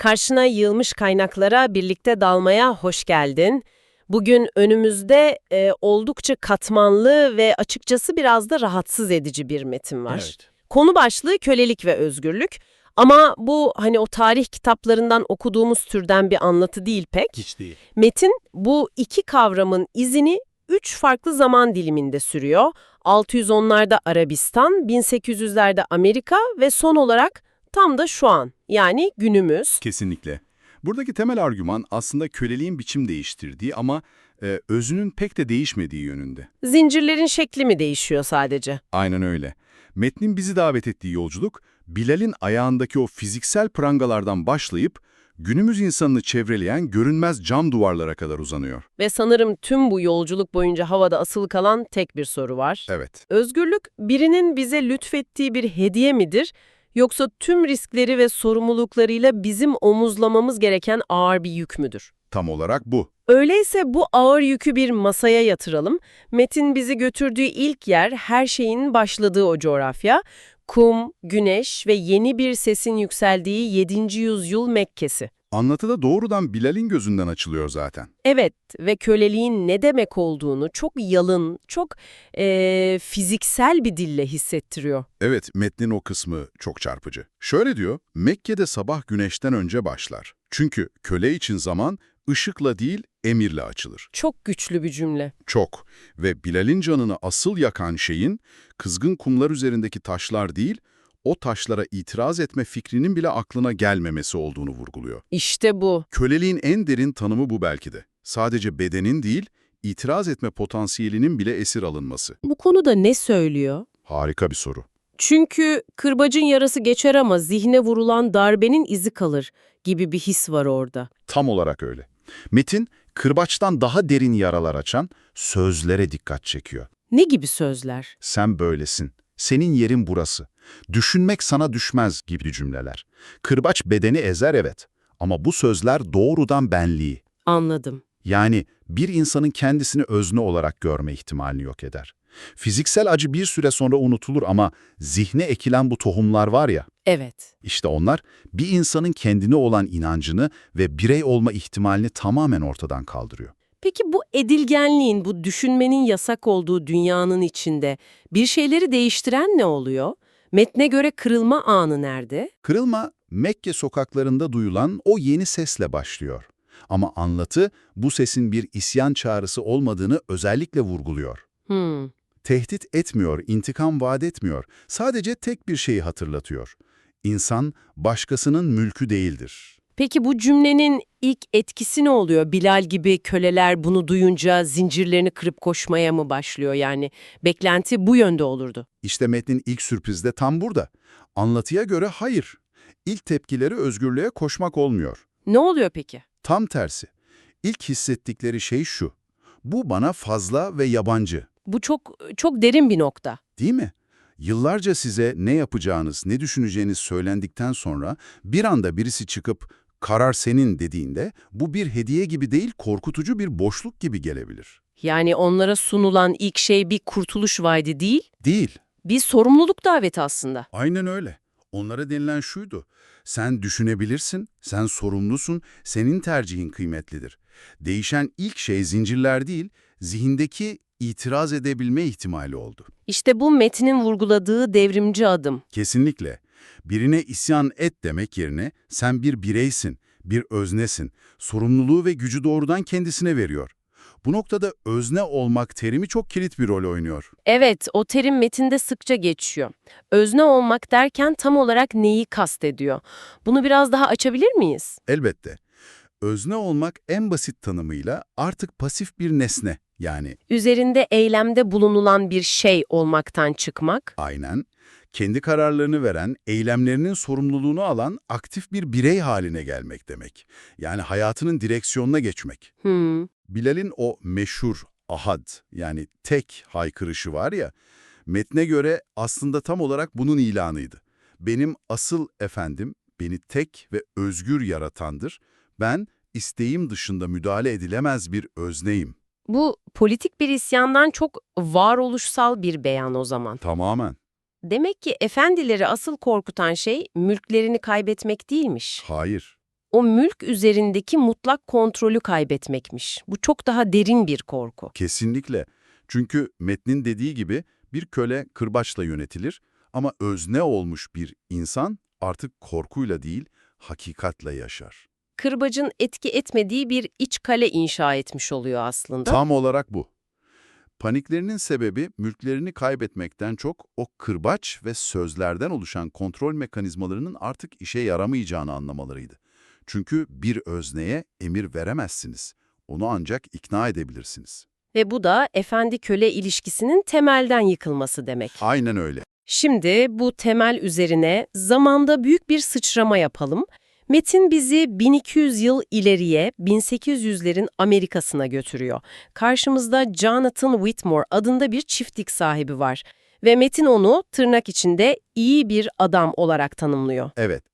Karşına yığılmış kaynaklara birlikte dalmaya hoş geldin. Bugün önümüzde e, oldukça katmanlı ve açıkçası biraz da rahatsız edici bir metin var. Evet. Konu başlığı kölelik ve özgürlük. Ama bu hani o tarih kitaplarından okuduğumuz türden bir anlatı değil pek. Hiç değil. Metin bu iki kavramın izini üç farklı zaman diliminde sürüyor. 610'larda Arabistan, 1800'lerde Amerika ve son olarak tam da şu an yani günümüz. Kesinlikle. Buradaki temel argüman aslında köleliğin biçim değiştirdiği ama e, özünün pek de değişmediği yönünde. Zincirlerin şekli mi değişiyor sadece? Aynen öyle. Metnin bizi davet ettiği yolculuk, Bilal'in ayağındaki o fiziksel prangalardan başlayıp günümüz insanını çevreleyen görünmez cam duvarlara kadar uzanıyor. Ve sanırım tüm bu yolculuk boyunca havada asılı kalan tek bir soru var. Evet. Özgürlük birinin bize lütfettiği bir hediye midir? Yoksa tüm riskleri ve sorumluluklarıyla bizim omuzlamamız gereken ağır bir yük müdür? Tam olarak bu. Öyleyse bu ağır yükü bir masaya yatıralım. Metin bizi götürdüğü ilk yer her şeyin başladığı o coğrafya. Kum, güneş ve yeni bir sesin yükseldiği 7. yüzyıl Mekke'si. Anlatıda doğrudan Bilal'in gözünden açılıyor zaten. Evet ve köleliğin ne demek olduğunu çok yalın, çok eee, fiziksel bir dille hissettiriyor. Evet, metnin o kısmı çok çarpıcı. Şöyle diyor, Mekke'de sabah güneşten önce başlar. Çünkü köle için zaman ışıkla değil, emirle açılır. Çok güçlü bir cümle. Çok. Ve Bilal'in canını asıl yakan şeyin, kızgın kumlar üzerindeki taşlar değil, o taşlara itiraz etme fikrinin bile aklına gelmemesi olduğunu vurguluyor. İşte bu. Köleliğin en derin tanımı bu belki de. Sadece bedenin değil, itiraz etme potansiyelinin bile esir alınması. Bu konuda ne söylüyor? Harika bir soru. Çünkü kırbacın yarası geçer ama zihne vurulan darbenin izi kalır gibi bir his var orada. Tam olarak öyle. Metin, kırbaçtan daha derin yaralar açan sözlere dikkat çekiyor. Ne gibi sözler? Sen böylesin, senin yerin burası, düşünmek sana düşmez gibi cümleler. Kırbaç bedeni ezer evet ama bu sözler doğrudan benliği. Anladım. Yani bir insanın kendisini özne olarak görme ihtimalini yok eder. Fiziksel acı bir süre sonra unutulur ama zihne ekilen bu tohumlar var ya, Evet. işte onlar bir insanın kendine olan inancını ve birey olma ihtimalini tamamen ortadan kaldırıyor. Peki bu edilgenliğin, bu düşünmenin yasak olduğu dünyanın içinde bir şeyleri değiştiren ne oluyor? Metne göre kırılma anı nerede? Kırılma, Mekke sokaklarında duyulan o yeni sesle başlıyor. Ama anlatı bu sesin bir isyan çağrısı olmadığını özellikle vurguluyor. Hmm. Tehdit etmiyor, intikam vaat etmiyor. Sadece tek bir şeyi hatırlatıyor. İnsan başkasının mülkü değildir. Peki bu cümlenin ilk etkisi ne oluyor? Bilal gibi köleler bunu duyunca zincirlerini kırıp koşmaya mı başlıyor yani? Beklenti bu yönde olurdu. İşte metnin ilk sürprizi de tam burada. Anlatıya göre hayır. İlk tepkileri özgürlüğe koşmak olmuyor. Ne oluyor peki? Tam tersi. İlk hissettikleri şey şu. Bu bana fazla ve yabancı. Bu çok çok derin bir nokta. Değil mi? Yıllarca size ne yapacağınız, ne düşüneceğiniz söylendikten sonra bir anda birisi çıkıp karar senin dediğinde bu bir hediye gibi değil korkutucu bir boşluk gibi gelebilir. Yani onlara sunulan ilk şey bir kurtuluş vaadi değil, Değil. bir sorumluluk daveti aslında. Aynen öyle. Onlara denilen şuydu. Sen düşünebilirsin, sen sorumlusun, senin tercihin kıymetlidir. Değişen ilk şey zincirler değil, zihindeki itiraz edebilme ihtimali oldu. İşte bu metnin vurguladığı devrimci adım. Kesinlikle. Birine isyan et demek yerine sen bir bireysin, bir öznesin. Sorumluluğu ve gücü doğrudan kendisine veriyor. Bu noktada özne olmak terimi çok kilit bir rol oynuyor. Evet, o terim metinde sıkça geçiyor. Özne olmak derken tam olarak neyi kastediyor? Bunu biraz daha açabilir miyiz? Elbette. Özne olmak en basit tanımıyla artık pasif bir nesne. Yani Üzerinde eylemde bulunulan bir şey olmaktan çıkmak. aynen kendi kararlarını veren, eylemlerinin sorumluluğunu alan aktif bir birey haline gelmek demek. Yani hayatının direksiyonuna geçmek. Hmm, Bilal'in o meşhur ahad yani tek haykırışı var ya, metne göre aslında tam olarak bunun ilanıydı. Benim asıl efendim beni tek ve özgür yaratandır. Ben isteğim dışında müdahale edilemez bir özneyim. Bu politik bir isyandan çok varoluşsal bir beyan o zaman. Tamamen. Demek ki efendileri asıl korkutan şey mülklerini kaybetmek değilmiş. Hayır. o mülk üzerindeki mutlak kontrolü kaybetmekmiş. Bu çok daha derin bir korku. Kesinlikle. Çünkü metnin dediği gibi bir köle kırbaçla yönetilir ama özne olmuş bir insan artık korkuyla değil, hakikatle yaşar. Kırbacın etki etmediği bir iç kale inşa etmiş oluyor aslında. Tam olarak bu. Paniklerinin sebebi mülklerini kaybetmekten çok o kırbaç ve sözlerden oluşan kontrol mekanizmalarının artık işe yaramayacağını anlamalarıydı. Çünkü bir özneye emir veremezsiniz. Onu ancak ikna edebilirsiniz. Ve bu da efendi-köle ilişkisinin temelden yıkılması demek. Aynen öyle. Şimdi bu temel üzerine zamanda büyük bir sıçrama yapalım. Metin bizi 1200 yıl ileriye 1800'lerin Amerika'sına götürüyor. Karşımızda Jonathan Whitmore adında bir çiftlik sahibi var. Ve Metin onu tırnak içinde iyi bir adam olarak tanımlıyor. Evet.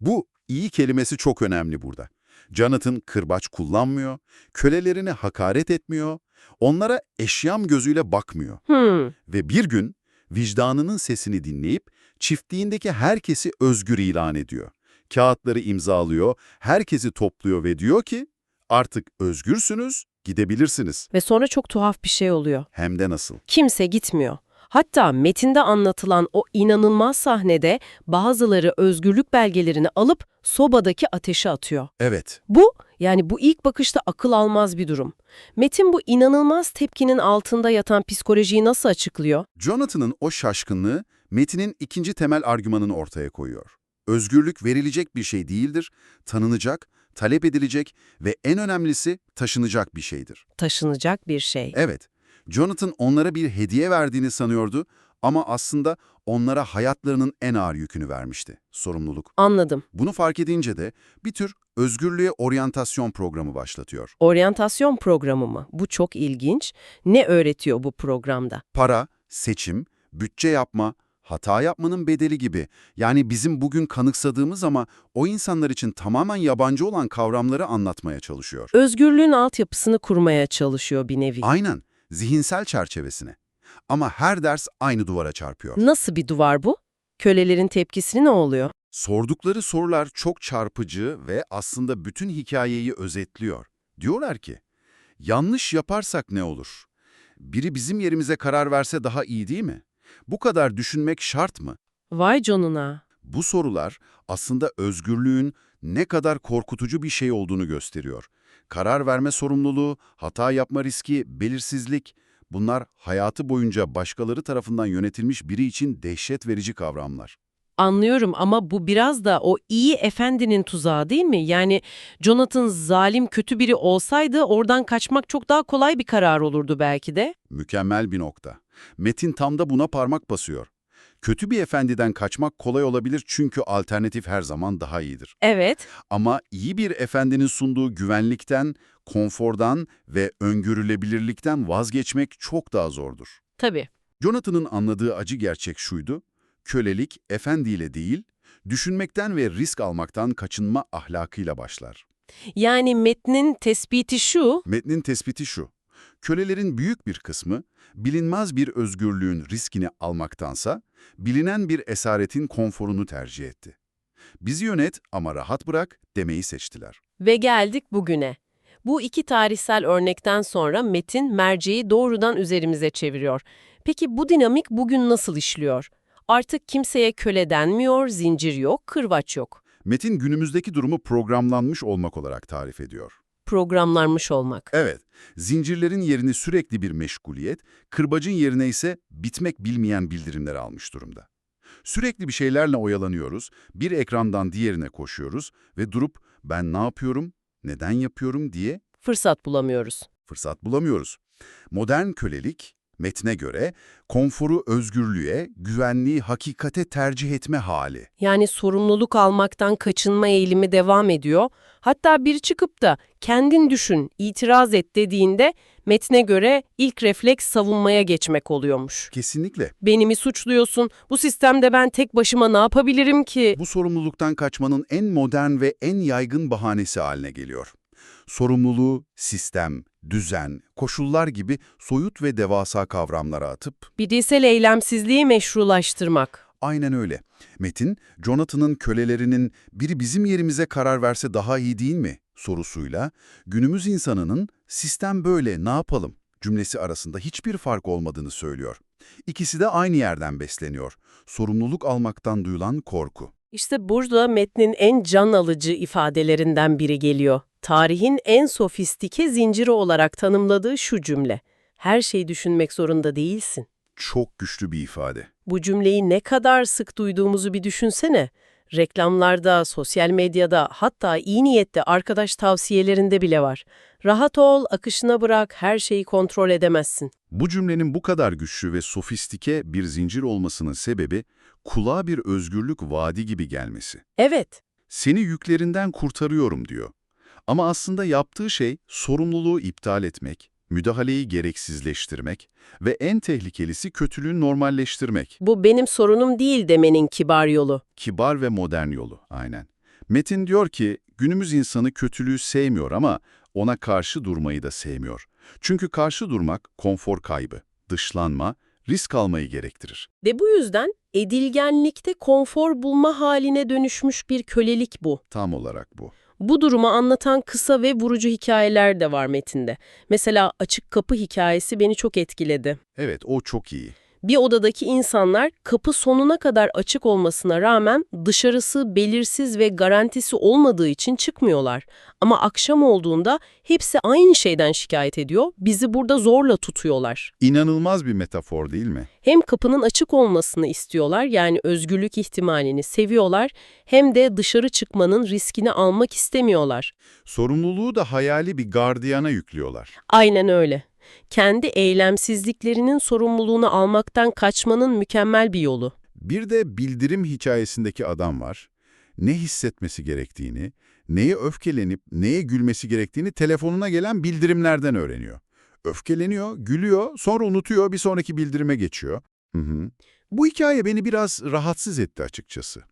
Bu iyi kelimesi çok önemli burada. Jonathan kırbaç kullanmıyor, kölelerini hakaret etmiyor, onlara eşyam gözüyle bakmıyor. Hmm, Ve bir gün vicdanının sesini dinleyip çiftliğindeki herkesi özgür ilan ediyor. Kağıtları imzalıyor, herkesi topluyor ve diyor ki artık özgürsünüz, gidebilirsiniz. ve sonra çok tuhaf bir şey oluyor. Hem de nasıl? Kimse gitmiyor. Hatta metinde anlatılan o inanılmaz sahnede bazıları özgürlük belgelerini alıp sobadaki ateşe atıyor. Evet, Bu, yani bu ilk bakışta akıl almaz bir durum. Metin bu inanılmaz tepkinin altında yatan psikolojiyi nasıl açıklıyor? Jonathan'ın o şaşkınlığı metinin ikinci temel argümanını ortaya koyuyor. Özgürlük verilecek bir şey değildir, tanınacak, talep edilecek ve en önemlisi taşınacak bir şeydir. Taşınacak bir şey. Evet, Jonathan onlara bir hediye verdiğini sanıyordu ama aslında onlara hayatlarının en ağır yükünü vermişti, sorumluluk. Anladım. Bunu fark edince de bir tür özgürlüğe oryantasyon programı başlatıyor. Oryantasyon programı mı? Bu çok ilginç. Ne öğretiyor bu programda? Para, seçim, bütçe yapma, hata yapmanın bedeli gibi. Yani bizim bugün kanıksadığımız ama o insanlar için tamamen yabancı olan kavramları anlatmaya çalışıyor. Özgürlüğün altyapısını kurmaya çalışıyor bir nevi. Aynen, zihinsel çerçevesine. Ama her ders aynı duvara çarpıyor. Nasıl bir duvar bu? Kölelerin tepkisi ne oluyor? Sordukları sorular çok çarpıcı ve aslında bütün hikayeyi özetliyor. Diyorlar ki, yanlış yaparsak ne olur? Biri bizim yerimize karar verse daha iyi değil mi? Bu kadar düşünmek şart mı? Vay canına. Bu sorular aslında özgürlüğün ne kadar korkutucu bir şey olduğunu gösteriyor. Karar verme sorumluluğu, hata yapma riski, belirsizlik bunlar hayatı boyunca başkaları tarafından yönetilmiş biri için dehşet verici kavramlar. Anlıyorum ama bu biraz da o iyi efendinin tuzağı değil mi? Yani Jonathan zalim kötü biri olsaydı oradan kaçmak çok daha kolay bir karar olurdu belki de. Mükemmel bir nokta. Metin tam da buna parmak basıyor. Kötü bir efendiden kaçmak kolay olabilir çünkü alternatif her zaman daha iyidir. Evet. Ama iyi bir efendinin sunduğu güvenlikten, konfordan ve öngörülebilirlikten vazgeçmek çok daha zordur. Tabii. Jonathan'ın anladığı acı gerçek şuydu, kölelik efendiyle değil, düşünmekten ve risk almaktan kaçınma ahlakıyla başlar. Yani metnin tespiti şu, Metnin tespiti şu, kölelerin büyük bir kısmı bilinmez bir özgürlüğün riskini almaktansa bilinen bir esaretin konforunu tercih etti. Bizi yönet ama rahat bırak demeyi seçtiler. Ve geldik bugüne. Bu iki tarihsel örnekten sonra Metin merceği doğrudan üzerimize çeviriyor. Peki bu dinamik bugün nasıl işliyor? Artık kimseye köle denmiyor, zincir yok, kırbaç yok. Metin günümüzdeki durumu programlanmış olmak olarak tarif ediyor. Programlanmış olmak. Evet, zincirlerin yerini sürekli bir meşguliyet, kırbacın yerine ise bitmek bilmeyen bildirimler almış durumda. Sürekli bir şeylerle oyalanıyoruz, bir ekrandan diğerine koşuyoruz ve durup ben ne yapıyorum, neden yapıyorum diye Fırsat bulamıyoruz. fırsat bulamıyoruz. Modern kölelik, metne göre konforu özgürlüğe, güvenliği hakikate tercih etme hali. Yani sorumluluk almaktan kaçınma eğilimi devam ediyor. Hatta biri çıkıp da kendin düşün, itiraz et dediğinde metne göre ilk refleks savunmaya geçmek oluyormuş. Kesinlikle. Beni mi suçluyorsun? Bu sistemde ben tek başıma ne yapabilirim ki? Bu sorumluluktan kaçmanın en modern ve en yaygın bahanesi haline geliyor. Sorumluluğu, sistem, düzen, koşullar gibi soyut ve devasa kavramlara atıp Bireysel eylemsizliği meşrulaştırmak. Aynen öyle. Metin, Jonathan'ın kölelerinin biri bizim yerimize karar verse daha iyi değil mi sorusuyla günümüz insanının sistem böyle ne yapalım cümlesi arasında hiçbir fark olmadığını söylüyor. İkisi de aynı yerden besleniyor. Sorumluluk almaktan duyulan korku. İşte burada metnin en can alıcı ifadelerinden biri geliyor. Tarihin en sofistike zinciri olarak tanımladığı şu cümle. Her şeyi düşünmek zorunda değilsin. Çok güçlü bir ifade. Bu cümleyi ne kadar sık duyduğumuzu bir düşünsene. Reklamlarda, sosyal medyada, hatta iyi niyette arkadaş tavsiyelerinde bile var. Rahat ol, akışına bırak, her şeyi kontrol edemezsin. Bu cümlenin bu kadar güçlü ve sofistike bir zincir olmasının sebebi kulağa bir özgürlük vaadi gibi gelmesi. Evet, Seni yüklerinden kurtarıyorum diyor. Ama aslında yaptığı şey sorumluluğu iptal etmek, müdahaleyi gereksizleştirmek ve en tehlikelisi kötülüğü normalleştirmek. bu benim sorunum değil demenin kibar yolu. Kibar ve modern yolu, aynen. Metin diyor ki, günümüz insanı kötülüğü sevmiyor ama ona karşı durmayı da sevmiyor. Çünkü karşı durmak konfor kaybı, dışlanma, risk almayı gerektirir. Ve bu yüzden edilgenlikte konfor bulma haline dönüşmüş bir kölelik bu. Tam olarak bu. Bu durumu anlatan kısa ve vurucu hikayeler de var metinde. Mesela açık kapı hikayesi beni çok etkiledi. Evet, o çok iyi. Bir odadaki insanlar kapı sonuna kadar açık olmasına rağmen dışarısı belirsiz ve garantisi olmadığı için çıkmıyorlar. Ama akşam olduğunda hepsi aynı şeyden şikayet ediyor, bizi burada zorla tutuyorlar. İnanılmaz bir metafor değil mi? Hem kapının açık olmasını istiyorlar yani özgürlük ihtimalini seviyorlar hem de dışarı çıkmanın riskini almak istemiyorlar. Sorumluluğu da hayali bir gardiyana yüklüyorlar. Aynen öyle. Kendi eylemsizliklerinin sorumluluğunu almaktan kaçmanın mükemmel bir yolu. Bir de bildirim hikayesindeki adam var. Ne hissetmesi gerektiğini, neye öfkelenip neye gülmesi gerektiğini telefonuna gelen bildirimlerden öğreniyor. Öfkeleniyor, gülüyor, sonra unutuyor, bir sonraki bildirime geçiyor. Hı hı. Bu hikaye beni biraz rahatsız etti açıkçası.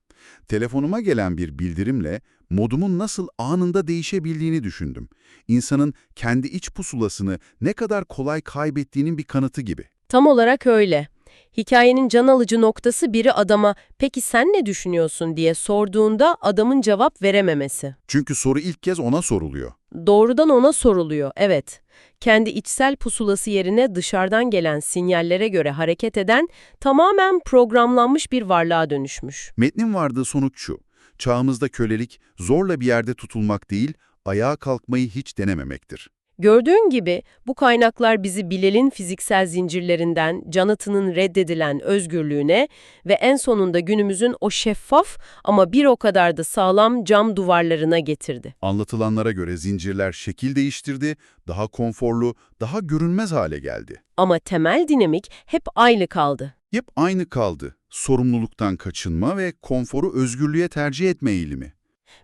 Telefonuma gelen bir bildirimle modumun nasıl anında değişebildiğini düşündüm. İnsanın kendi iç pusulasını ne kadar kolay kaybettiğinin bir kanıtı gibi. Tam olarak öyle. Hikayenin can alıcı noktası biri adama "Peki sen ne düşünüyorsun?" diye sorduğunda adamın cevap verememesi. Çünkü soru ilk kez ona soruluyor. Doğrudan ona soruluyor, evet. Kendi içsel pusulası yerine dışarıdan gelen sinyallere göre hareket eden, tamamen programlanmış bir varlığa dönüşmüş. Metnin vardığı sonuç şu. Çağımızda kölelik zorla bir yerde tutulmak değil, ayağa kalkmayı hiç denememektir. Gördüğün gibi bu kaynaklar bizi Bilal'in fiziksel zincirlerinden, Jonathan'ın reddedilen özgürlüğüne ve en sonunda günümüzün o şeffaf ama bir o kadar da sağlam cam duvarlarına getirdi. Anlatılanlara göre zincirler şekil değiştirdi, daha konforlu, daha görünmez hale geldi. Ama temel dinamik hep aynı kaldı. Hep aynı kaldı. Sorumluluktan kaçınma ve konforu özgürlüğe tercih etme eğilimi.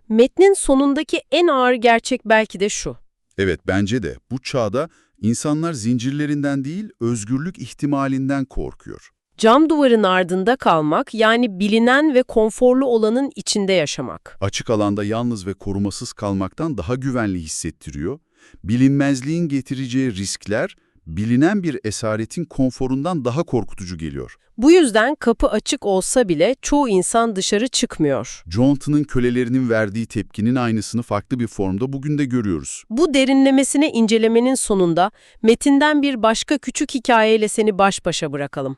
Metnin sonundaki en ağır gerçek belki de şu. Evet bence de bu çağda insanlar zincirlerinden değil özgürlük ihtimalinden korkuyor. Cam duvarın ardında kalmak yani bilinen ve konforlu olanın içinde yaşamak. Açık alanda yalnız ve korumasız kalmaktan daha güvenli hissettiriyor. Bilinmezliğin getireceği riskler bilinen bir esaretin konforundan daha korkutucu geliyor. Bu yüzden kapı açık olsa bile çoğu insan dışarı çıkmıyor. Jonathan'ın kölelerinin verdiği tepkinin aynısını farklı bir formda bugün de görüyoruz. Bu derinlemesine incelemenin sonunda metinden bir başka küçük hikayeyle seni baş başa bırakalım.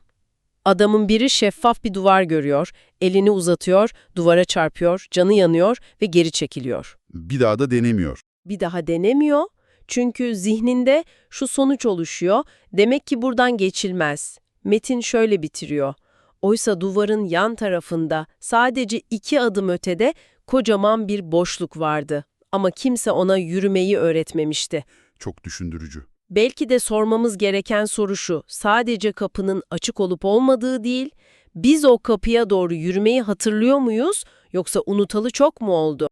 Adamın biri şeffaf bir duvar görüyor, elini uzatıyor, duvara çarpıyor, canı yanıyor ve geri çekiliyor. Bir daha da denemiyor. Bir daha denemiyor çünkü zihninde şu sonuç oluşuyor, demek ki buradan geçilmez. Metin şöyle bitiriyor. Oysa duvarın yan tarafında sadece iki adım ötede kocaman bir boşluk vardı. Ama kimse ona yürümeyi öğretmemişti. Çok düşündürücü. Belki de sormamız gereken soru şu, sadece kapının açık olup olmadığı değil, biz o kapıya doğru yürümeyi hatırlıyor muyuz yoksa unutalı çok mu oldu?